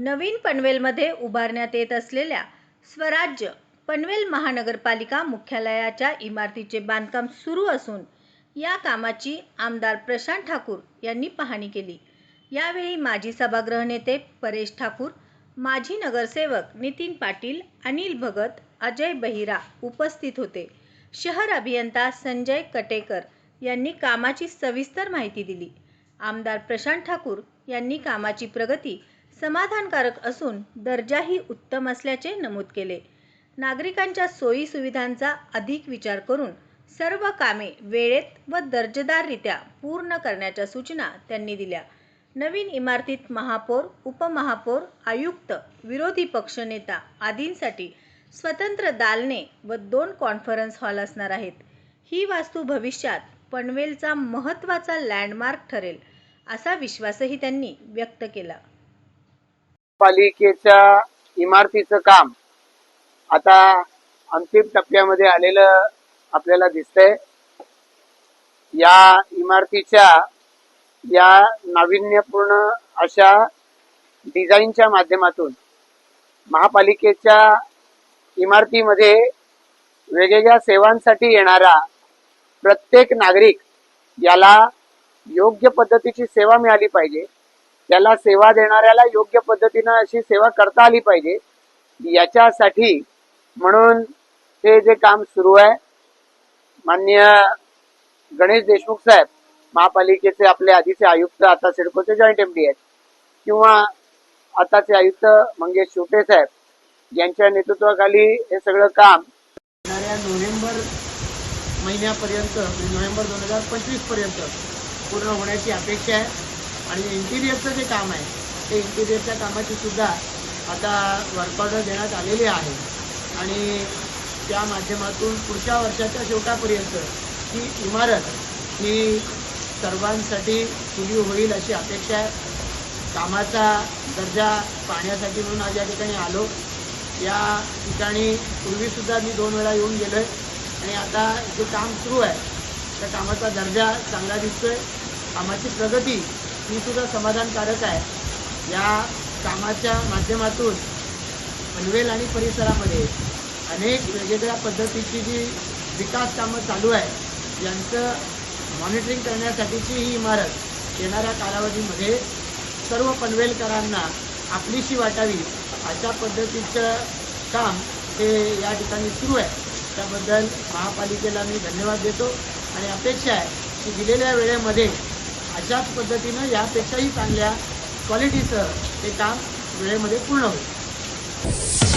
नवीन पनवेलमध्ये उभारण्यात येत असलेल्या स्वराज्य पनवेल महानगरपालिका मुख्यालयाच्या इमारतीचे बांधकाम सुरू असून या कामाची आमदार प्रशांत ठाकूर यांनी पाहणी केली. यावेळी माजी सभागृह नेते परेश ठाकूर माजी नगरसेवक नितीन पाटील अनिल भगत अजय बहिरा उपस्थित होते. शहर अभियंता संजय कटेकर यांनी कामाची सविस्तर माहिती दिली. आमदार प्रशांत ठाकूर यांनी कामाची प्रगती समाधानकारक असून दर्जाही उत्तम असल्याचे नमूद केले. नागरिकांच्या सोयी सुविधांचा अधिक विचार करून सर्व कामे वेळेत व दर्जेदाररित्या पूर्ण करण्याच्या सूचना त्यांनी दिल्या. नवीन इमारतीत महापौर उपमहापौर आयुक्त विरोधी पक्षनेता आदींसाठी स्वतंत्र दालने व दोन कॉन्फरन्स हॉल असणार आहेत. ही वास्तू भविष्यात पनवेलचा महत्त्वाचा लँडमार्क ठरेल असा विश्वासही त्यांनी व्यक्त केला. पालिकेच्या इमारतीचं काम आता अंतिम टप्प्यामध्ये आलेलं आपल्याला दिसतंय. या इमारतीच्या या नाविन्यपूर्ण अशा डिझाईनच्या माध्यमातून महापालिकेच्या इमारतीमध्ये वेगवेगळ्या सेवांसाठी येणारा प्रत्येक नागरिक याला योग्य पद्धतीची सेवा मिळाली पाहिजे. त्याला सेवा देणाऱ्याला योग्य पद्धतीनं अशी सेवा करता आली पाहिजे. याच्यासाठी म्हणून हे जे काम सुरू आहे मान्य गणेश देशमुख साहेब महापालिकेचे आपले आधीचे आयुक्त आता सिडकोचे जॉईंट एमडी आहेत किंवा आताचे आयुक्त मंगेश शिवटे साहेब यांच्या नेतृत्वाखाली हे सगळं काम नोव्हेंबर महिन्यापर्यंत म्हणजे नोव्हेंबर दोन हजार पंचवीसपर्यंत पूर्ण होण्याची अपेक्षा आहे. आणि इंटिरियरचं जे काम आहे ते इंटिरियरच्या कामाची सुद्धा आता वर्क ऑर्डर देण्यात आलेली आहे. आणि त्या माध्यमातून पुढच्या वर्षाच्या शेवटापर्यंत ही इमारत ही सर्वांसाठी खुली होईल अशी अपेक्षा आहे. कामाचा दर्जा पाहण्यासाठी म्हणून आज या ठिकाणी आलो. या ठिकाणी पूर्वीसुद्धा मी दोन वेळा येऊन गेलो आहे आणि आता जे काम सुरू आहे त्या कामाचा दर्जा चांगला दिसतोय. कामाची प्रगती ही सुद्धा समाधानकारक आहे. या कामाच्या माध्यमातून पनवेल आणि परिसरामध्ये अनेक वेगवेगळ्या पद्धतीची जी विकास कामं चालू आहे यांचं मॉनिटरिंग करण्यासाठीची ही इमारत येणाऱ्या कालावधीमध्ये सर्व पनवेलकरांना आपलीशी वाटावी अशा पद्धतीचं काम हे या ठिकाणी सुरू आहे. त्याबद्दल महापालिकेला मी धन्यवाद देतो आणि अपेक्षा आहे की दिलेल्या वेळेमध्ये अशाच पद्धतीनं यापेक्षाही चांगल्या क्वालिटीचं ते काम वेळेमध्ये पूर्ण होईल.